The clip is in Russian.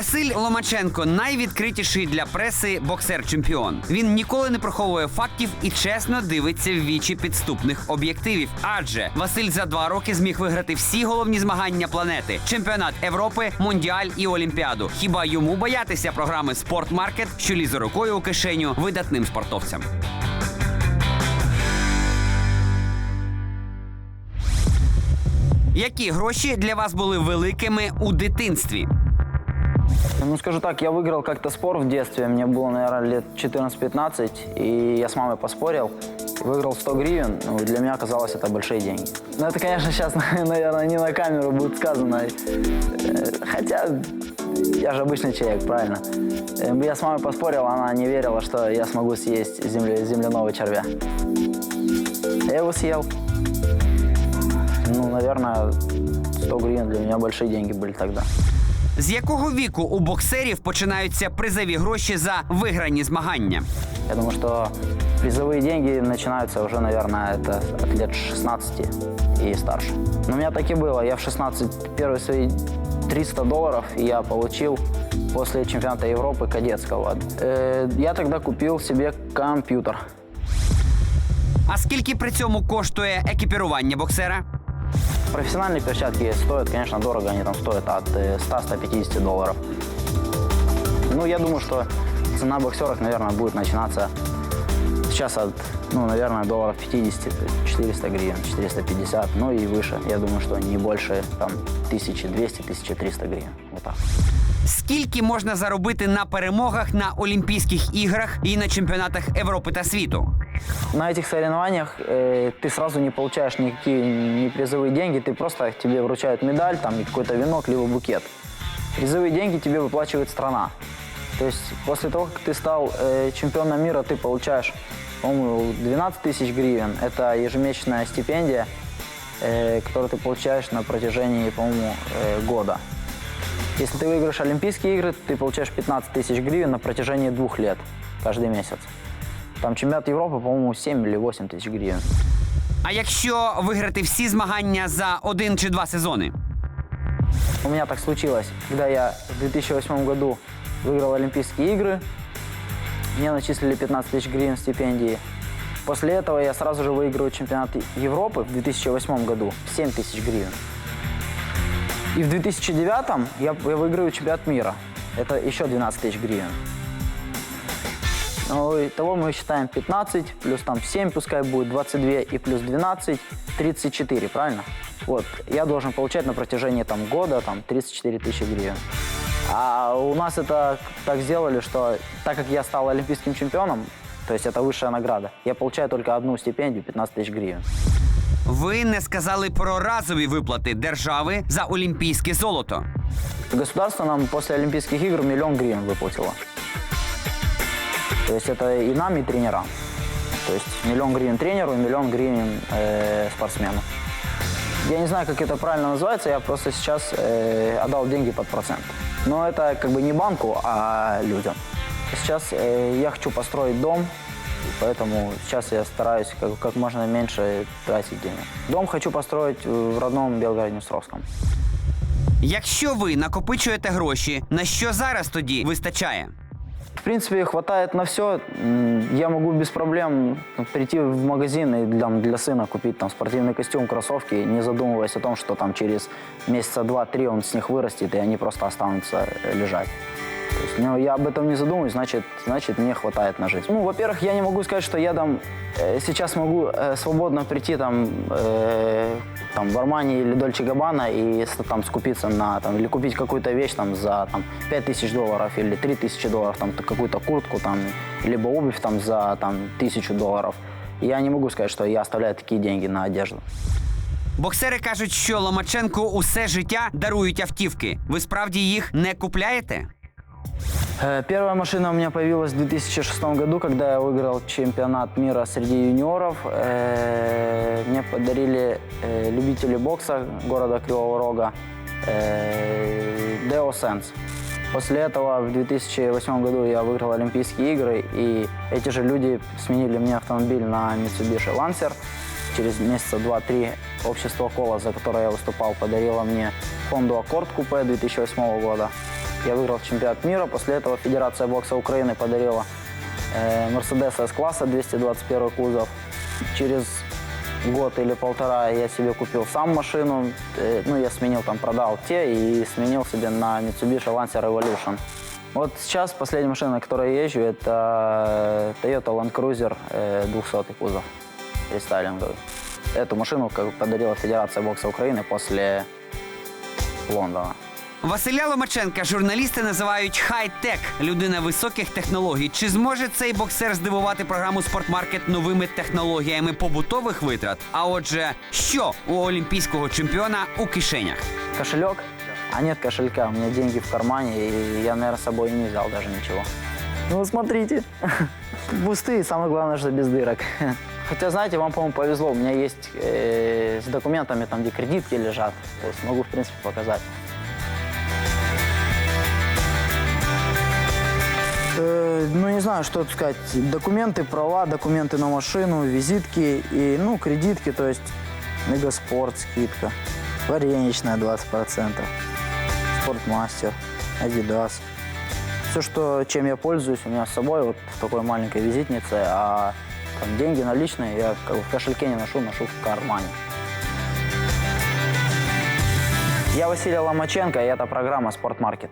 Василь Ломаченко найвідкритіший для преси боксер-чемпіон. Він ніколи не приховує фактів і чесно дивиться в вічі підступних об'єктивів. Адже Василь за два роки зміг виграти всі головні змагання планети: чемпіонат Європи, Мондіаль і Олімпіаду. Хіба йому боятися програми Спортмаркет, що лізе рукою у кишеню видатним спортовцям? Які гроші для вас були великими у дитинстві? Ну, скажу так, я выиграл как-то спор в детстве. Мне было, наверное, лет 14-15, и я с мамой поспорил. Выиграл 100 гривен. Ну, для меня казалось это большие деньги. Ну, это, конечно, сейчас, наверное, не на камеру будет сказано. Э, Хотя я же обычный человек, правильно? Э, Я с мамой поспорил, она не верила, что я смогу съесть земля- земляного червя. Я его съел. Ну, наверное, 100 гривен для меня большие деньги были тогда. З якого віку у боксерів починаються призові гроші за виграні змагання? Я думаю, что призовые деньги начинаются уже, наверное, это от лет 16 и старше. Но у меня так и было. Я в 16 первые свои 300 долларов я получил после чемпионата Европы кадетского. Э, Я тогда купил себе компьютер. А скільки при цьому коштує екіпірування боксера? Профессиональные перчатки стоят, конечно, дорого. Они там стоят от э, 100-150 долларов. Ну, я думаю, что цена боксерок, наверное, будет начинаться сейчас от, ну, наверное, долларов 50, 400 гривен, 450, ну и выше. Я думаю, что не больше, там, 1200-1300 гривен. Вот так. Скільки можна заробити на перемогах на Олімпійських іграх і на чемпіонатах Європи та світу? На этих соревнованиях э, ты сразу не получаешь никакие ни призовые деньги, ты просто тебе вручают медаль, там и какой-то венок, либо букет. Призовые деньги тебе выплачивает страна. То есть после того, как ты стал э, чемпионом мира, ты получаешь, по-моему, 12 тысяч гривен. Это ежемесячная стипендия, э, которую ты получаешь на протяжении, по-моему, э, года. Если ты выиграешь Олимпийские игры, ты получаешь 15 тысяч гривен на протяжении двух лет, каждый месяц. Там чемпионат Европы, по-моему, 7 или 8 тысяч гривен. А якщо виграти всі змагання за один чи два сезони? У меня так случилось, когда я в 2008 году выиграл Олимпийские игры, мне начислили 15 тысяч гривен стипендии. После этого я сразу же выигрываю чемпионат Европы в 2008 году 7 тысяч гривен. И в 2009 я, я выигрываю чемпионат мира. Это еще 12 тысяч гривен. Ну, того мы считаем 15, плюс там 7 пускай будет, 22 и плюс 12, 34, правильно? Вот, я должен получать на протяжении там года там 34 тысячи гривен. А у нас это так сделали, что так как я стал олимпийским чемпионом, то есть это высшая награда, я получаю только одну стипендию 15 тысяч гривен. Ви не сказали про разові виплати держави за олімпійське золото. Государство нам после Олимпийских игр миллион гривен выплатило. То есть это и нам, и тренерам. То есть миллион гривен тренеру и миллион гривен э, спортсмену. Я не знаю, как это правильно называется, я просто сейчас э, отдал деньги под процент. Но это как бы не банку, а людям. Сейчас э, я хочу построить дом, и поэтому сейчас я стараюсь как, как можно меньше тратить денег. Дом хочу построить в родном Белгороде-Днестровском. Якщо ви накопичуєте гроші, на що зараз тоді вистачає? В принципе, хватает на все. Я могу без проблем прийти в магазин и для, для сына купить там спортивный костюм, кроссовки, не задумываясь о том, что там через месяца два-три он с них вырастет, и они просто останутся лежать. То есть, ну, я об этом не задумываюсь, значит, значит, мне хватает на жизнь. Ну, во-первых, я не могу сказать, что я там э, сейчас могу э, свободно прийти там, э, там в Армани или Дольче Габбана и с- там скупиться на там или купить какую-то вещь там за там 5 тысяч долларов или 3 тысячи долларов, там т- какую-то куртку там либо обувь там за там тысячу долларов. Я не могу сказать, что я оставляю такие деньги на одежду. Боксери кажуть, що Ломаченко усе життя дарують автівки. Ви справді їх не купляєте? Э, Первая машина у меня появилась в 2006 году, когда я выиграл чемпионат мира среди юниоров. Э, Мне подарили э, любители бокса города Кривого Рога Deo Sense. После этого в 2008 году я выиграл Олимпийские игры, и эти же люди сменили мне автомобиль на Mitsubishi Lancer. Через месяца два-три общество Кола, за которое я выступал, подарило мне Honda Accord купе 2008 года. Я выиграл чемпионат мира. После этого Федерация бокса Украины подарила э, Мерседес С-класса 221 кузов. Через год или полтора я себе купил сам машину. Э, ну, я сменил, там, продал те и сменил себе на Mitsubishi Lancer Evolution. Вот сейчас последняя машина, на которой я езжу, это Toyota Land Cruiser э, 200 кузов рестайлинговый. Эту машину подарила Федерация бокса Украины после Лондона. Василя Ломаченка журналісти називають хай-тек людина високих технологій. Чи зможе цей боксер здивувати програму Спортмаркет новими технологіями побутових витрат? А отже, що у олімпійського чемпіона у кишенях? Кошелек? А нет кошелька, у меня деньги в кармане, и я, наверное, с собой и не взял даже ничего. Ну, смотрите, пустые, самое главное, что без дырок. Хотя, знаете, вам, по-моему, повезло, у меня есть э, с документами, там, где кредитки лежат, то есть могу, в принципе, показать. Э, Ну, не знаю, что тут сказать. Документы, права, документы на машину, визитки и, ну, кредитки, то есть Мегаспорт, скидка, вареничная 20%, Спортмастер, Адидас. Все, что, чем я пользуюсь, у меня с собой вот в такой маленькой визитнице, а там деньги наличные я как бы в кошельке не ношу, ношу в кармане. Я Василий Ломаченко, и это программа «Спортмаркет».